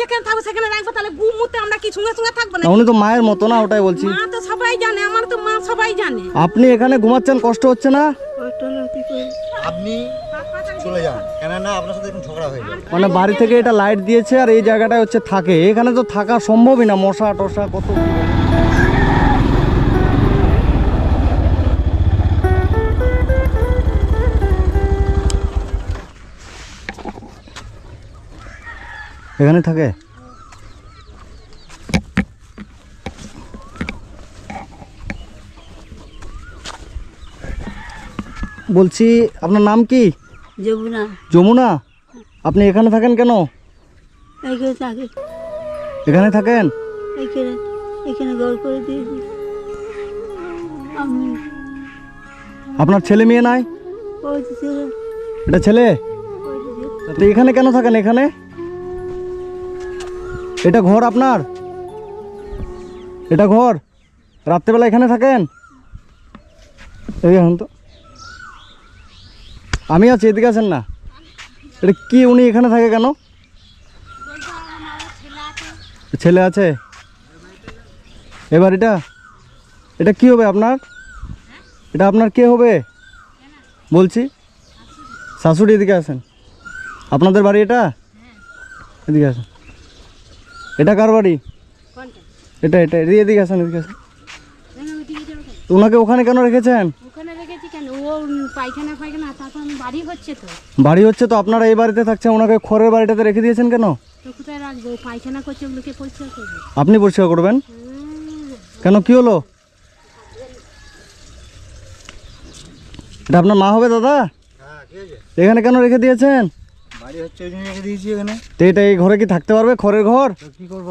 যেখানে থাকব সেখানে রাখব তাহলে গু মুতে আমরা কি সঙ্গে সঙ্গে থাকব না উনি তো মায়ের মতো না ওটাই বলছি। মা তো সবাই জানে আমার তো মা সবাই জানে। আপনি এখানে ঘুমাচ্ছেন কষ্ট হচ্ছে না? আপনি চলে যান কেননা আপনার সাথে এখন ঝগড়া হয়ে যাবে। মানে বাড়ি থেকে এটা লাইট দিয়েছে আর এই জায়গাটায় হচ্ছে থাকে। এখানে তো থাকা সম্ভবই না মশা টশা কত। এখানে থাকে? বলছি আপনার নাম কি? যমুনা। যমুনা? আপনি এখানে থাকেন কেন? এখানে থাকে। এখানে থাকেন? এখানে এখানে ঘর করে দিয়েছি। আমি আপনার ছেলে মেয়ে নাই? ওই ছেলে। এটা ছেলে। তো এখানে কেন থাকেন এখানে? এটা ঘর আপনার? এটা ঘর? রাত্রেবেলা এখানে থাকেন? এই এখন তো। আমি আছি, এদিকে আছেন না? এটা কি উনি এখানে থাকে কেন? ছেলে আছে। এবার এটা? এটা কি হবে আপনার? এটা আপনার কে হবে? বলছি। শাশুড়ি এদিকে আসেন আপনাদের বাড়ি এটা? এদিকে আসেন। এটা কার বাড়ি? এটা এটা এদিকে এদিকে আসেন এদিকে আসেন। ওনাকে ওখানে কেন রেখেছেন? ওখানে রেখেছি কেন? ও পায়খানা পায়খানা তারপর আমি বাড়ি হচ্ছে তো। বাড়ি হচ্ছে তো আপনারা এই বাড়িতে থাকছেন ওনাকে খড়ের বাড়িটাতে রেখে দিয়েছেন কেন? আপনি পরিষ্কার করবেন? কেন কি হলো? এটা আপনার মা হবে দাদা? হ্যাঁ এখানে কেন রেখে দিয়েছেন? বাড়ি হচ্ছে ওই জন্য রেখে দিয়েছি এখানে। তো এটা এই ঘরে কি থাকতে পারবে? খড়ের ঘর? তো কী করব?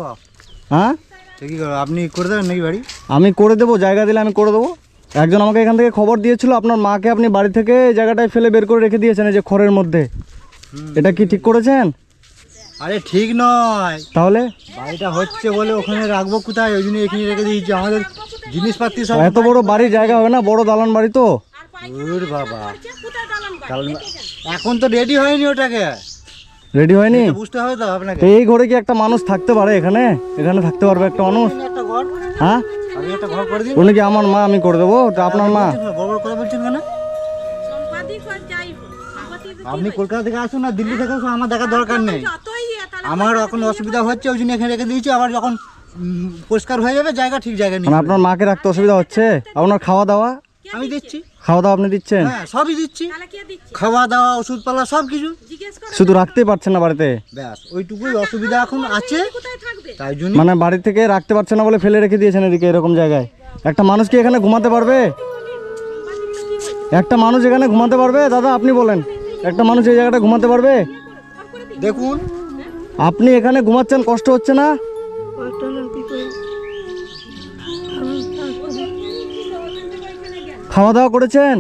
হ্যাঁ? তো কী করব? আপনি করে দেবেন নাকি বাড়ি? আমি করে দেবো জায়গা দিলে আমি করে দেবো। একজন আমাকে এখান থেকে খবর দিয়েছিল আপনার মাকে আপনি বাড়ি থেকে এই জায়গাটায় ফেলে বের করে রেখে দিয়েছেন এই যে খড়ের মধ্যে। এটা কি ঠিক করেছেন? আরে ঠিক নয়। তাহলে? বাড়িটা হচ্ছে বলে ওখানে রাখব কোথায়? ওই জন্য এখানে রেখে দিয়েছি। আমাদের জিনিসপাতি সব এত বড় বাড়ির জায়গা হবে না? বড় দালান বাড়ি তো? বাবা। কাল- এখন তো রেডি হয়নি ওটাকে। রেডি হয়নি? বুঝতে হবে তো আপনাকে। এই ঘরে কি একটা মানুষ থাকতে পারে এখানে? এখানে থাকতে পারবে একটা মানুষ? একটা ঘর। হ্যাঁ? আপনি একটা ঘর করে দিন। উনি কি আমার মা আমি করে দেবো? ওটা আপনার মা? বড় বড় কথা বলছেন কেন? আপনি কলকাতা থেকে আসুন না দিল্লি থেকে আসুন আমার দেখার দরকার নেই। তাহলে আমার এখন অসুবিধা হচ্ছে ওই জন্য এখানে রেখে দিয়েছি আবার যখন পরিষ্কার হয়ে যাবে জায়গা ঠিক জায়গায় নিয়ে মানে আপনার মাকে রাখতে অসুবিধা হচ্ছে? আপনার খাওয়া দাওয়া? আমি দিচ্ছি? খাওয়া দাওয়া আপনি দিচ্ছেন? হ্যাঁ সবই দিচ্ছি। তাহলে কে দিচ্ছে? খাওয়া দাওয়া ওষুধপালা সব কিছু শুধু রাখতেই পারছেন না বাড়িতে? ব্যাস ওইটুকুই অসুবিধা এখন আছে। তাই জন্য মানে বাড়ি থেকে রাখতে পারছেন না বলে ফেলে রেখে দিয়েছেন এদিকে এরকম জায়গায়। একটা মানুষ কি এখানে ঘুমাতে পারবে? একটা মানুষ এখানে ঘুমাতে পারবে? দাদা আপনি বলেন। একটা মানুষ এই জায়গাটা ঘুমাতে পারবে? দেখুন। আপনি এখানে ঘুমাচ্ছেন কষ্ট হচ্ছে না? খাওয়া দাওয়া করেছেন?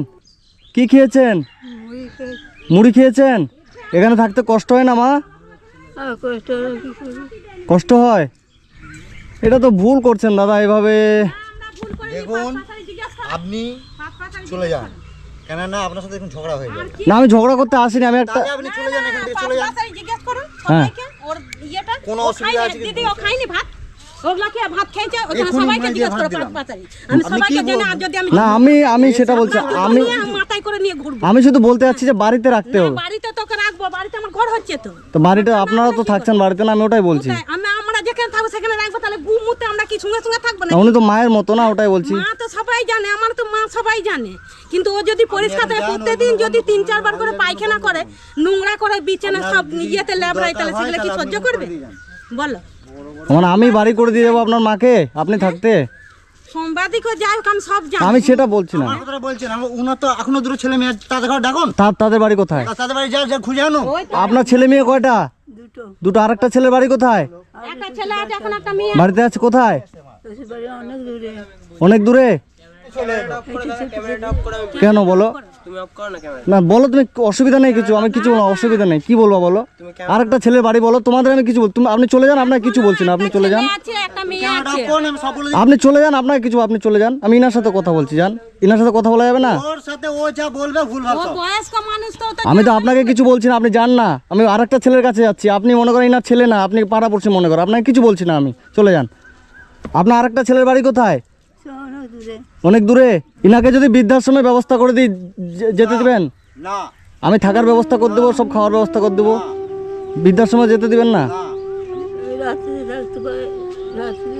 কি খেয়েছেন? মুড়ি খেয়েছেন? এখানে থাকতে কষ্ট হয় না মা? কষ্ট হয়? এটা তো ভুল করছেন দাদা এভাবে। দেখুন আপনি চলে যান। কেননা আপনার সাথে এখন ঝগড়া হয়ে যাবে না আমি ঝগড়া করতে আসিনি আমি একটা আপনি চলে যান এখান থেকে চলে যান। পাশাপাশি জিজ্ঞেস করুন হ্যাঁ। কোনো অসুবিধা আছে দিদি ও খায়নি ভাত? ওগুলা ভাত খেয়েছে ওখানে সবাইকে জিজ্ঞেস করো ভাত দিলাম। আমি সবাইকে জেনে আর যদি আমি না আমি আমি সেটা বলছি আমি মাথায় করে নিয়ে ঘুরবো। আমি শুধু বলতে চাচ্ছি যে বাড়িতে রাখতে হবে। বাড়িতে তোকে রাখব বাড়িতে আমার ঘর হচ্ছে তো। তো বাড়িটা আপনারা তো থাকছেন বাড়িতে না আমি ওটাই বলছি। আমি আমরা যেখানে থাকব সেখানে রাখব তাহলে গু মুতে আমরা কি সঙ্গে সঙ্গে থাকব না উনি তো মায়ের মতো না ওটাই বলছি। মা তো সবাই জানে আমার তো মা সবাই জানে। কিন্তু ও যদি পরিষ্কার থাকে প্রত্যেকদিন যদি তিন চারবার করে পায়খানা করে নোংরা করে বিছানা সব ইয়েতে ল্যাবরাই তাহলে সেগুলো কি সহ্য করবে? বলো। মানে আমি বাড়ি করে দিয়ে যাব আপনার মাকে? আপনি থাকতে? সাংবাদিকও যাই আমি সব জানি। আমি সেটা বলছি না। আমার বলছেন আমার উনার তো এখনও দুটো ছেলে মেয়ে তাদের ঘর ডাকুন। তার তাদের বাড়ি কোথায়? তাদের বাড়ি যা যা খুঁজে আনো আপনার ছেলে মেয়ে কয়টা? দুটো। দুটো আরেকটা ছেলের বাড়ি কোথায়? একটা ছেলে আছে এখন একটা মেয়ে বাড়িতে আছে কোথায়? অনেক দূরে। অনেক কেন বলো? তুমি অফ করো না ক্যামেরা না বলো তুমি অসুবিধা নেই কিছু আমি কিছু বলো অসুবিধা নেই। কি বলব বলো? আর একটা ছেলের বাড়ি বলো তোমাদের আমি কিছু বল তুমি আপনি চলে যান আপনাকে কিছু বলছি না আপনি চলে যান। আপনি চলে যান আপনাকে কিছু আপনি চলে যান। আমি ইনার সাথে কথা বলছি যান। ইনার সাথে কথা বলা যাবে না? ওর সাথে ও যা বলবে ভুল আমি তো আপনাকে কিছু বলছি না আপনি যান না। আমি আর একটা ছেলের কাছে যাচ্ছি। আপনি মনে করেন ইনার ছেলে না আপনি পাড়া পড়ছি মনে করেন। আপনাকে কিছু বলছি না আমি। চলে যান। আপনার আরেকটা ছেলের বাড়ি কোথায়? অনেক দূরে? ইনাকে যদি বৃদ্ধাশ্রমের ব্যবস্থা করে দিই যে- যেতে দিবেন? না। আমি থাকার ব্যবস্থা করে দেবো সব খাওয়ার ব্যবস্থা করে দেবো। বৃদ্ধাশ্রমে যেতে দিবেন না?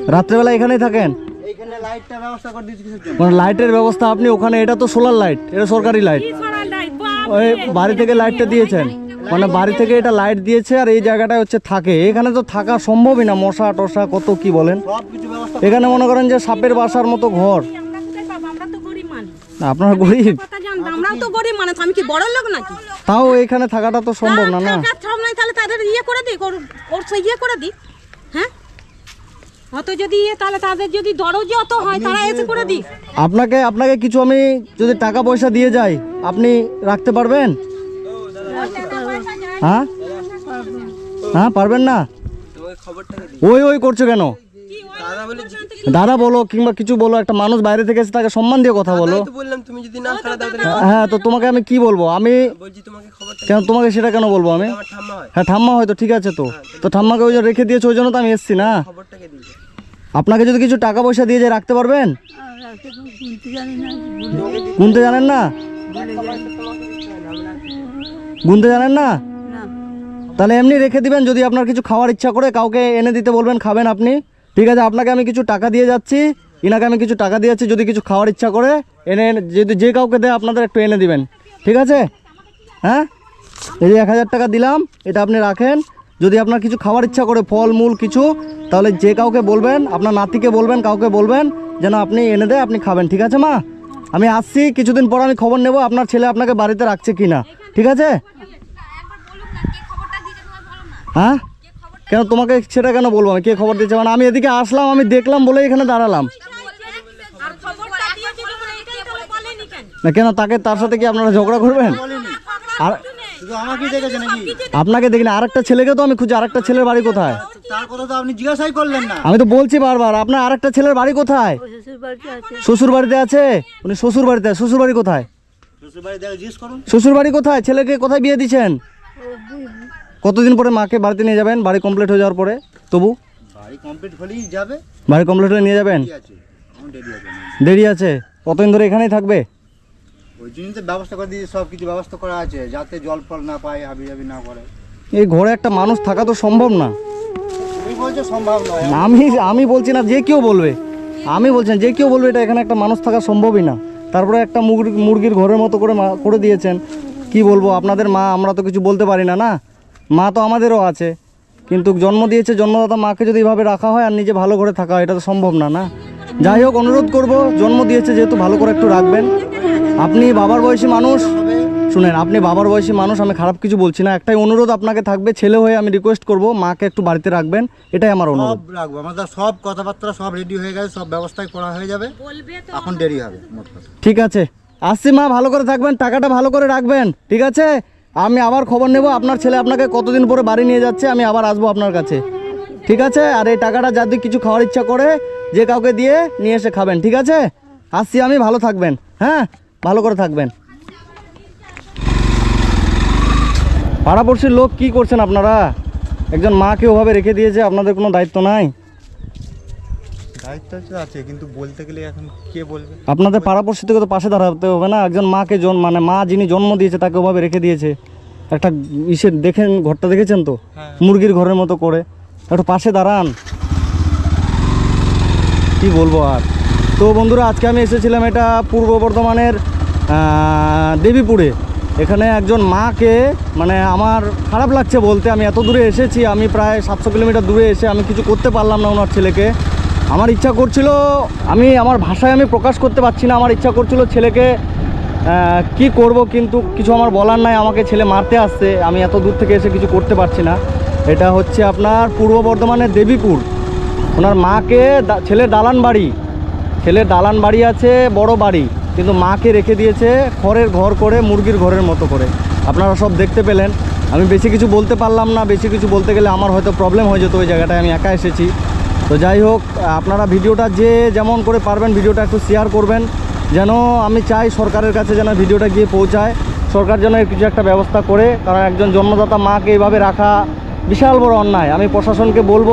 রাত্রেবেলা এখানেই থাকেন? এইখানে লাইটটা ব্যবস্থা করে দিচ্ছি কিসের জন্য। মানে লাইটের ব্যবস্থা আপনি ওখানে এটা তো সোলার লাইট এটা সরকারি লাইট? ওই বাড়ি থেকে লাইটটা দিয়েছেন। মানে বাড়ি থেকে এটা লাইট দিয়েছে আর এই জায়গাটায় হচ্ছে থাকে। এখানে তো থাকা সম্ভবই না মশা টশা কত কি বলেন? এখানে মনে করেন যে সাপের বাসার মতো ঘর। আপনারা গরিব। আমরাও তো গরিব মানুষ আমি কি বড় লোক নাকি? তাও এখানে থাকাটা তো সম্ভব না না। তাহলে তাদের ইয়ে করে ওর ওর ইয়ে করে দিক হ্যাঁ? অত যদি ইয়ে তাহলে তাদের যদি দরজ অত হয় তারা এসে করে দিক। আপনাকে আপনাকে কিছু আমি যদি টাকা পয়সা দিয়ে যাই আপনি রাখতে পারবেন? হ্যাঁ? হ্যাঁ পারবেন না? ওই ওই করছ কেন? দাদা বলো কিংবা কিছু বলো একটা মানুষ বাইরে থেকে এসে তাকে সম্মান দিয়ে কথা বলো। তাহলে হ্যাঁ তো তোমাকে আমি কি বলব? আমি কেন তোমাকে সেটা কেন বলব আমি? হয়। হ্যাঁ ঠাম্মা হয়তো ঠিক আছে তো। তো ঠাম্মাকে ওই জন্য রেখে দিয়েছে ওই জন্য তো আমি এসছি না? আপনাকে যদি কিছু টাকা পয়সা দিয়ে যায় রাখতে পারবেন? গুনতে জানেন না? গুনতে জানেন না? তাহলে এমনি রেখে দিবেন, যদি আপনার কিছু খাওয়ার ইচ্ছা করে কাউকে এনে দিতে বলবেন, খাবেন আপনি। ঠিক আছে, আপনাকে আমি কিছু টাকা দিয়ে যাচ্ছি, ইনাকে আমি কিছু টাকা দিয়ে যাচ্ছি, যদি কিছু খাওয়ার ইচ্ছা করে এনে, যদি যে কাউকে দেয় আপনাদের একটু এনে দিবেন। ঠিক আছে? হ্যাঁ? এই যে এক হাজার টাকা দিলাম, এটা আপনি রাখেন। যদি আপনার কিছু খাওয়ার ইচ্ছা করে, ফল, মূল কিছু, তাহলে যে কাউকে বলবেন, আপনার নাতিকে বলবেন, কাউকে বলবেন, যেন আপনি এনে দেয়, আপনি খাবেন। ঠিক আছে, মা? আমি আসছি, কিছুদিন পর আমি খবর নেব, আপনার ছেলে আপনাকে বাড়িতে রাখছে কি না ঠিক আছে? হ্যাঁ? কেন তোমাকে সেটা কেন বলব আমি? কে খবর দিচ্ছে মানে আমি এদিকে আসলাম আমি দেখলাম বলে এখানে দাঁড়ালাম। না কেন তাকে তার সাথে কি আপনারা ঝগড়া করবেন? আর আপনাকে দেখি না আরেকটা ছেলেকে তো আমি খুঁজি আরেকটা ছেলের বাড়ি কোথায়? তার কথা তো আপনি জিজ্ঞাসাই করলেন না। আমি তো বলছি বারবার আপনার আরেকটা ছেলের বাড়ি কোথায়? শ্বশুর বাড়িতে আছে? শ্বশুর বাড়িতে আছে উনি শ্বশুর বাড়িতে শ্বশুর বাড়ি কোথায় শ্বশুর বাড়ি কোথায়? ছেলেকে কোথায় বিয়ে দিচ্ছেন? কতদিন পরে মাকে বাড়িতে নিয়ে যাবেন? বাড়ি কমপ্লিট হয়ে যাওয়ার পরে? তবু? বাড়ি কমপ্লিট হলেই যাবে। বাড়ি কমপ্লিট হয়ে নিয়ে যাবেন? দেরি আছে। দেরি আছে। কতদিন ধরে এখানেই থাকবে? ওই জন্য তো ব্যবস্থা করে দিয়েছে সব কিছু ব্যবস্থা করা আছে যাতে জল ফল না পায় হাবি হাবি না করে। এই ঘরে একটা মানুষ থাকা তো সম্ভব না। সম্ভব নয়। আমি আমি বলছি না যে কেউ বলবে। আমি বলছি যে কেউ বলবে এটা এখানে একটা মানুষ থাকা সম্ভবই না। তারপরে একটা মুরগি মুরগির ঘরের মতো করে করে দিয়েছেন। কি বলব আপনাদের মা আমরা তো কিছু বলতে পারি না না? মা তো আমাদেরও আছে কিন্তু জন্ম দিয়েছে জন্মদাতা মাকে যদি এভাবে রাখা হয় আর নিজে ভালো করে থাকা হয় এটা তো সম্ভব না না? যাই হোক অনুরোধ করব জন্ম দিয়েছে যেহেতু ভালো করে একটু রাখবেন। আপনি বাবার বয়সী মানুষ শুনেন আপনি বাবার বয়সী মানুষ আমি খারাপ কিছু বলছি না একটাই অনুরোধ আপনাকে থাকবে ছেলে হয়ে আমি রিকোয়েস্ট করব মাকে একটু বাড়িতে রাখবেন এটাই আমার অনুরোধ। সব রাখব আমাদের সব কথাবার্তা সব রেডি হয়ে গেছে সব ব্যবস্থাই করা হয়ে যাবে। এখন দেরি হবে ঠিক আছে। আসছি মা ভালো করে থাকবেন টাকাটা ভালো করে রাখবেন ঠিক আছে? আমি আবার খবর নেব, আপনার ছেলে আপনাকে কতদিন পরে বাড়ি নিয়ে যাচ্ছে, আমি আবার আসব আপনার কাছে। ঠিক আছে? আর এই টাকাটা যদি কিছু খাওয়ার ইচ্ছা করে, যে কাউকে দিয়ে নিয়ে এসে খাবেন, ঠিক আছে? আসছি আমি, ভালো থাকবেন। হ্যাঁ? ভালো করে থাকবেন। পাড়াপড়শির লোক কি করছেন আপনারা? একজন মাকে ওভাবে রেখে দিয়েছে, আপনাদের কোনো দায়িত্ব নাই? দায়িত্ব তো আছে কিন্তু বলতে গেলে এখন কে বলবে? আপনাদের পাড়াপড়শি থেকে তো পাশে দাঁড়াতে হবে না একজন মাকে জন মানে মা যিনি জন্ম দিয়েছে তাকে ওভাবে রেখে দিয়েছে। একটা ইসে দেখেন ঘরটা দেখেছেন তো? মুরগির ঘরের মতো করে। একটু পাশে দাঁড়ান। কি বলব আর? তো বন্ধুরা আজকে আমি এসেছিলাম এটা পূর্ব বর্ধমানের দেবীপুরে। এখানে একজন মাকে মানে আমার খারাপ লাগছে বলতে আমি এত দূরে এসেছি আমি প্রায় সাতশো কিলোমিটার দূরে এসে আমি কিছু করতে পারলাম না ওনার ছেলেকে। আমার ইচ্ছা করছিল, আমি, আমার ভাষায় আমি প্রকাশ করতে পারছি না, আমার ইচ্ছা করছিল ছেলেকে কি করব কিন্তু কিছু আমার বলার নাই, আমাকে ছেলে মারতে আসছে, আমি এত দূর থেকে এসে কিছু করতে পারছি না। এটা হচ্ছে আপনার পূর্ব বর্ধমানের দেবীপুর। ওনার মাকে ছেলের দালান বাড়ি। ছেলের দালান বাড়ি আছে বড় বাড়ি, কিন্তু মাকে রেখে দিয়েছে খড়ের ঘর করে, মুরগির ঘরের মতো করে। আপনারা সব দেখতে পেলেন। আমি বেশি কিছু বলতে পারলাম না, বেশি কিছু বলতে গেলে আমার হয়তো প্রবলেম হয়ে যেত ওই জায়গাটায়, আমি একা এসেছি। তো যাই হোক, আপনারা ভিডিওটা যে যেমন করে পারবেন ভিডিওটা একটু শেয়ার করবেন, যেন আমি চাই সরকারের কাছে যেন ভিডিওটা গিয়ে পৌঁছায়। সরকার যেন কিছু একটা ব্যবস্থা করে, কারণ একজন জন্মদাতা মাকে এইভাবে রাখা বিশাল বড় অন্যায়। আমি প্রশাসনকে বলব,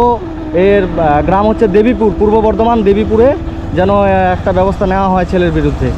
এর গ্রাম হচ্ছে দেবীপুর, পূর্ব বর্ধমান দেবীপুরে যেন একটা ব্যবস্থা নেওয়া হয় ছেলের বিরুদ্ধে।